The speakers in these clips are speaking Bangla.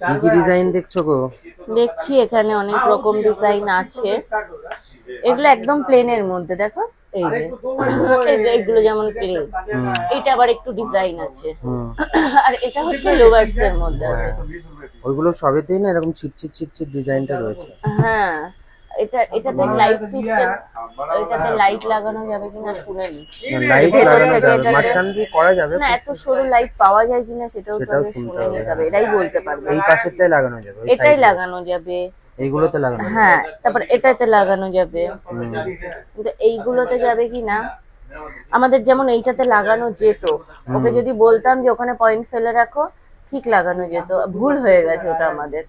কি কি ডিজাইন দেখছ গো? দেখছি এখানে অনেক রকম ডিজাইন আছে। এগুলো একদম প্লেনের মধ্যে দেখো? এই যে। এগুলো যেমন প্লেন এটা আবার একটু ডিজাইন আছে। আর এটা হচ্ছে লোভার্স এর মধ্যে। আছে ওইগুলো সবেতেই না এরকম ছিটছিট ছিটছিট ডিজাইনটা রয়েছে? হ্যাঁ। এটা এটাতে লাইট সিস্টেম এটাতে লাইট লাগানো যাবে কিনা শুনে নি। লাইট লাগানো যাবে মাঝখান দিয়ে করা যাবে না এত সরু লাইট পাওয়া যায় কিনা সেটাও তো শুনে নিতে হবে। হ্যাঁ। এটাই বলতে পারবে। এই পাশেরটাই লাগানো যাবে এটাই লাগানো যাবে। এইগুলোতে লাগানো হ্যাঁ তারপর এটাতে লাগানো যাবে। কিন্তু এইগুলোতে যাবে কি না আমাদের যেমন এইটাতে লাগানো যেত ওকে যদি বলতাম যে ওখানে পয়েন্ট ফেলে রাখো ঠিক লাগানো যেত। ভুল হয়ে গেছে ওটা আমাদের।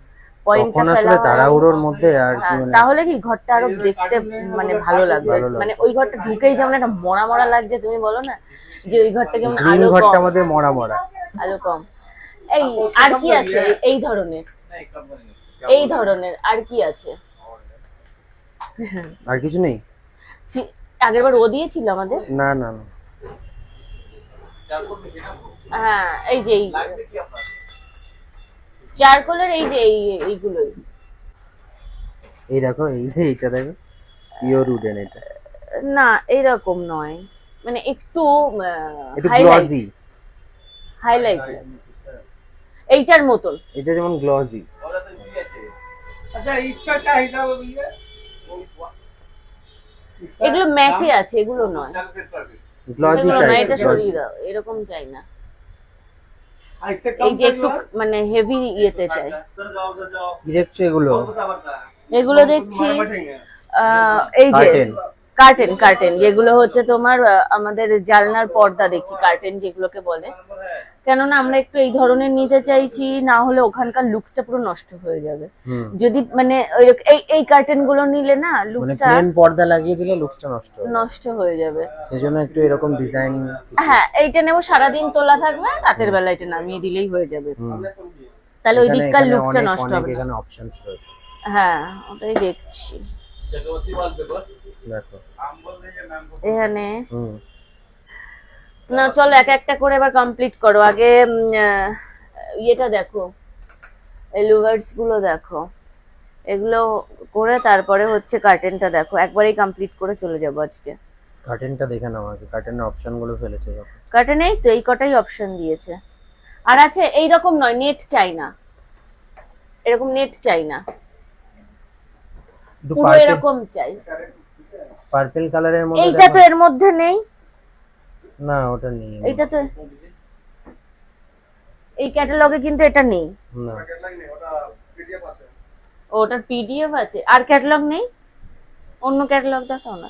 পয়েন্টটা আসলে তাড়াহুড়োর মধ্যে আর মানে তাহলে কি ঘরটা আরও দেখতে মানে ভালো লাগবে? মানে ওই ঘরটা ঢুকেই যেমন একটা মরা মরা লাগছে তুমি বলো না যে ওই ঘরটা কেমন আলো ঘরটা আমাদের মরা মরা। আলো কম। এই আর কি আছে? এই ধরনের। এই ধরনের আর কি আছে? আর কিছু নেই? আগের বার ও দিয়েছিল আমাদের? না না না। হ্যাঁ এই যে এই চারকোলের এই যে এইগুলোই। এই দেখো এই যে এটা দেখো পিওর উডেন এটা। না এরকম নয়। মানে একটু গ্লসি হাইলাইট এইটার মতন। এটা যেমন গ্লসি এগুলো ম্যাটে আছে এগুলো নয়। গ্লসি চাই এটা সরিয়ে দাও এরকম চাই না। এই যে একটু মানে হেভি ইয়েতে চাই। কি এগুলো? এগুলো দেখছি এই যে কার্টেন কার্টেন যেগুলো হচ্ছে তোমার আমাদের জালনার পর্দা দেখছি কার্টেন যেগুলোকে বলে। কেননা আমরা একটু এই ধরনের নিতে চাইছি না হলে ওখানকার লুকসটা পুরো নষ্ট হয়ে যাবে। যদি মানে এই এই কার্টেনগুলো নিলে না মানে লুকসটা প্লেন পর্দা লাগিয়ে দিলে লুকসটা নষ্ট নষ্ট হয়ে যাবে। সেজন্য একটু এরকম ডিজাইন হ্যাঁ এইটা নেব সারাদিন তোলা থাকবে রাতের বেলা এটা নামিয়ে দিলেই হয়ে যাবে। তাহলে ওই দিককার লুকসটা নষ্ট হবে এখানে অপশনস রয়েছে। হ্যাঁ ওটাই দেখছি। দেখো এখানে। হুম। না চলো এক একটা করে এবার কমপ্লিট করো। আগে ইয়েটা দেখো। এই লুভার্সগুলো দেখো। এগুলো করে তারপরে হচ্ছে কার্টেনটা দেখো। একবারেই কমপ্লিট করে চলে যাব আজকে। কার্টেনটা দেখে নাও আগে। কার্টেনের অপশনগুলো ফেলেছে যখন কার্টেন এই তো এই কটাই অপশন দিয়েছে। আর আছে এই রকম নয় নেট চাই না। এরকম নেট চাই না। পুরো এরকম চাই। পার্পল কালারের মধ্যে এইটা তো এর মধ্যে নেই? না ওটা নেই এইটা তো এই ক্যাটালগে কিন্তু এটা নেই। না। ওটার পিডিএফ আছে। আর ক্যাটালগ নেই? অন্য ক্যাটালগ দেখাও না।